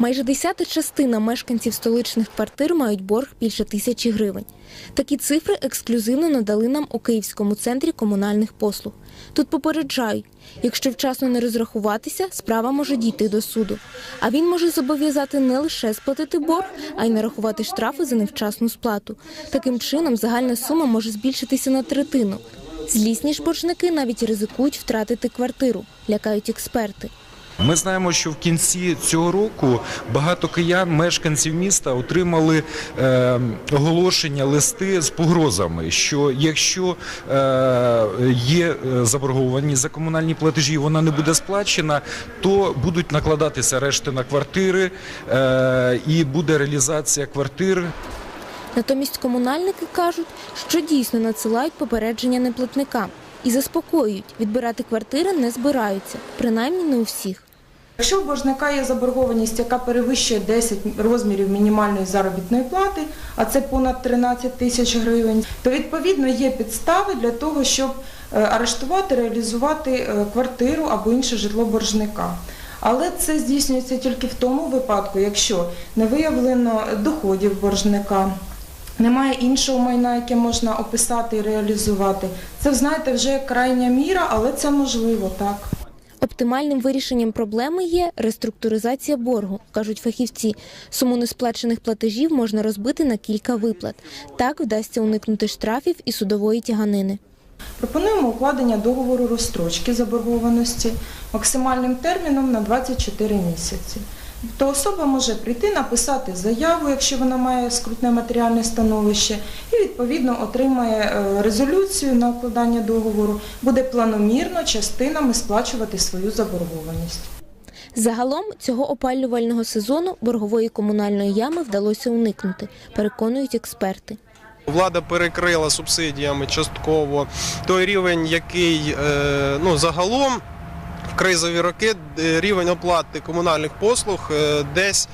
Майже десята частина мешканців столичних квартир мають борг більше тисячі гривень. Такі цифри ексклюзивно надали нам у Київському центрі комунальних послуг. Тут попереджають, якщо вчасно не розрахуватися, справа може дійти до суду. А він може зобов'язати не лише сплатити борг, а й нарахувати штрафи за невчасну сплату. Таким чином, загальна сума може збільшитися на третину. Злісні ж боржники навіть ризикують втратити квартиру, лякають експерти. Ми знаємо, що в кінці цього року багато киян, мешканців міста, отримали е, оголошення, листи з погрозами, що якщо е, є е, заборгованість за комунальні платежі, вона не буде сплачена, то будуть накладатися арешти на квартири е, і буде реалізація квартир Натомість комунальники кажуть, що дійсно надсилають попередження неплатникам і заспокоюють, відбирати квартири не збираються, принаймні не у всіх. Якщо у боржника є заборгованість, яка перевищує 10 розмірів мінімальної заробітної плати, а це понад 13 тисяч гривень, то відповідно є підстави для того, щоб е, арештувати, реалізувати е, квартиру або інше житло боржника. Але це здійснюється тільки в тому випадку, якщо не виявлено доходів боржника, немає іншого майна, яке можна описати і реалізувати. Це, знаєте, вже крайня міра, але це можливо так. Оптимальним вирішенням проблеми є реструктуризація боргу, кажуть фахівці. Суму несплачених платежів можна розбити на кілька виплат. Так вдасться уникнути штрафів і судової тяганини. Пропонуємо укладення договору розстрочки заборгованості максимальним терміном на 24 місяці. То особа може прийти, написати заяву, якщо вона має скрутне матеріальне становище, і відповідно отримає е, резолюцію на укладання договору, буде планомірно частинами сплачувати свою заборгованість. Загалом цього опалювального сезону боргової комунальної ями вдалося уникнути, переконують експерти. Влада перекрила субсидіями частково той рівень, який е, ну, загалом кризові роки е, рівень оплати комунальних послуг е, десь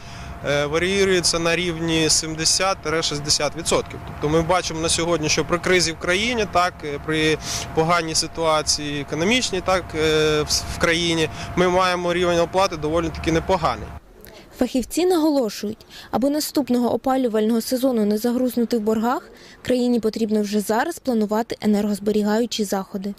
е, варіюється на рівні 70-60%. Тобто ми бачимо на сьогодні, що при кризі в країні, так при поганій ситуації економічній, так в країні, ми маємо рівень оплати доволі таки непоганий. Фахівці наголошують, аби наступного опалювального сезону не загрузнути в боргах, країні потрібно вже зараз планувати енергозберігаючі заходи.